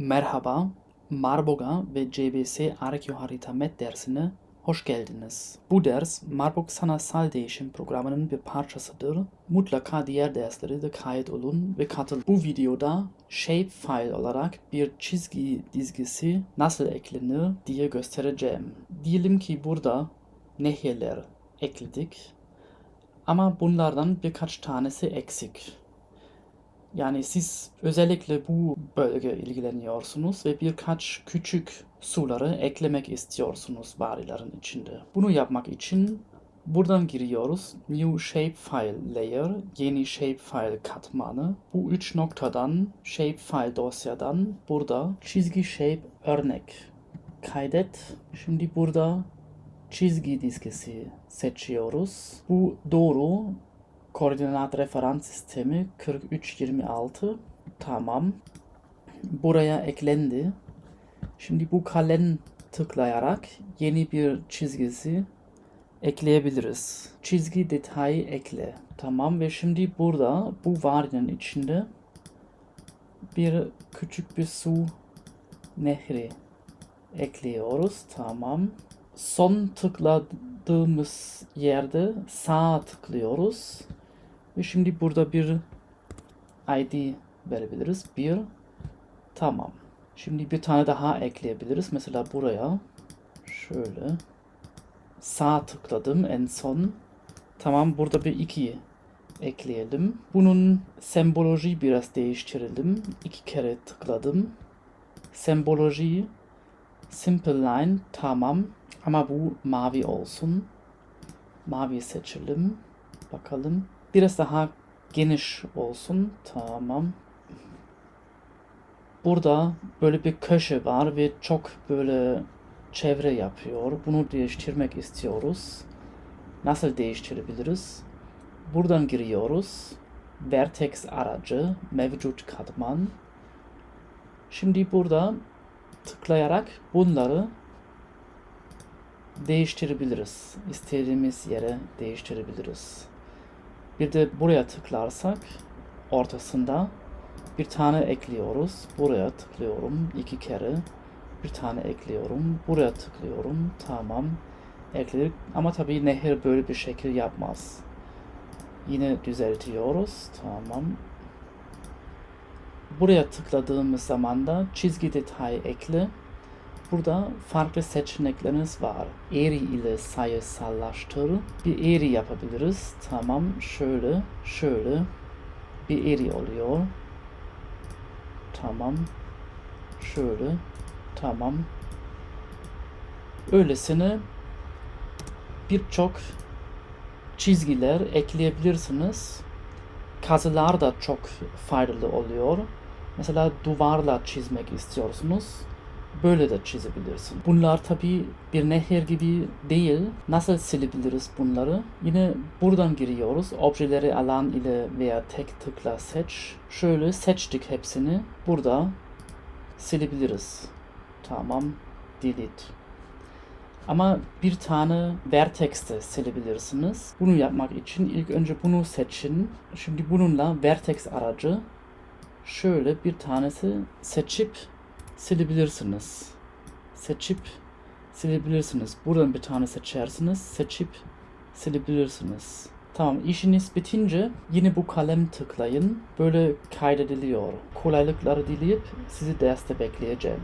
Merhaba, Marburg'a ve CBS Arkeoharita Met dersine hoş geldiniz. Bu ders Marburg Sanatsal Değişim programının bir parçasıdır. Mutlaka diğer derslere de kayıt olun ve katılın. Bu videoda shapefile olarak bir çizgi dizgisi nasıl eklenir diye göstereceğim. Diyelim ki burada nehirler ekledik ama bunlardan birkaç tanesi eksik. Yani siz özellikle bu bölge ilgileniyorsunuz ve birkaç küçük suları eklemek istiyorsunuz varilerin içinde. Bunu yapmak için buradan giriyoruz. New Shapefile Layer, yeni Shapefile katmanı. Bu üç noktadan Shapefile dosyadan burada çizgi shape örnek kaydet. Şimdi burada çizgi dizgisi seçiyoruz. Bu doğru koordinat referans sistemi 4326 tamam. Buraya eklendi. Şimdi bu kalem tıklayarak yeni bir çizgisi ekleyebiliriz. Çizgi detayı ekle. Tamam ve şimdi burada bu varinin içinde bir küçük bir su nehri ekliyoruz. Tamam. Son tıkladığımız yerde sağ tıklıyoruz ve şimdi burada bir ID verebiliriz. Bir. Tamam. Şimdi bir tane daha ekleyebiliriz. Mesela buraya şöyle sağ tıkladım en son. Tamam burada bir iki ekleyelim. Bunun semboloji biraz değiştirelim. İki kere tıkladım. Semboloji simple line tamam. Ama bu mavi olsun. Mavi seçelim. Bakalım. Biraz daha geniş olsun. Tamam. Burada böyle bir köşe var ve çok böyle çevre yapıyor. Bunu değiştirmek istiyoruz. Nasıl değiştirebiliriz? Buradan giriyoruz. Vertex aracı, mevcut katman. Şimdi burada tıklayarak bunları değiştirebiliriz. İstediğimiz yere değiştirebiliriz. Bir de buraya tıklarsak ortasında bir tane ekliyoruz. Buraya tıklıyorum iki kere. Bir tane ekliyorum. Buraya tıklıyorum. Tamam. Ekledik. Ama tabii nehir böyle bir şekil yapmaz. Yine düzeltiyoruz. Tamam. Buraya tıkladığımız zaman da çizgi detayı ekle. Burada farklı seçenekleriniz var. Eğri ile sayısallaştır. Bir eğri yapabiliriz. Tamam. Şöyle, şöyle. Bir eğri oluyor. Tamam. Şöyle. Tamam. Öylesine birçok çizgiler ekleyebilirsiniz. Kazılar da çok faydalı oluyor. Mesela duvarla çizmek istiyorsunuz böyle de çizebilirsin. Bunlar tabi bir nehir gibi değil. Nasıl silebiliriz bunları? Yine buradan giriyoruz. Objeleri alan ile veya tek tıkla seç. Şöyle seçtik hepsini. Burada silebiliriz. Tamam. Delete. Ama bir tane vertex de silebilirsiniz. Bunu yapmak için ilk önce bunu seçin. Şimdi bununla vertex aracı şöyle bir tanesi seçip silebilirsiniz. Seçip silebilirsiniz. Buradan bir tane seçersiniz. Seçip silebilirsiniz. Tamam işiniz bitince yine bu kalem tıklayın. Böyle kaydediliyor. Kolaylıkları dileyip sizi derste bekleyeceğim.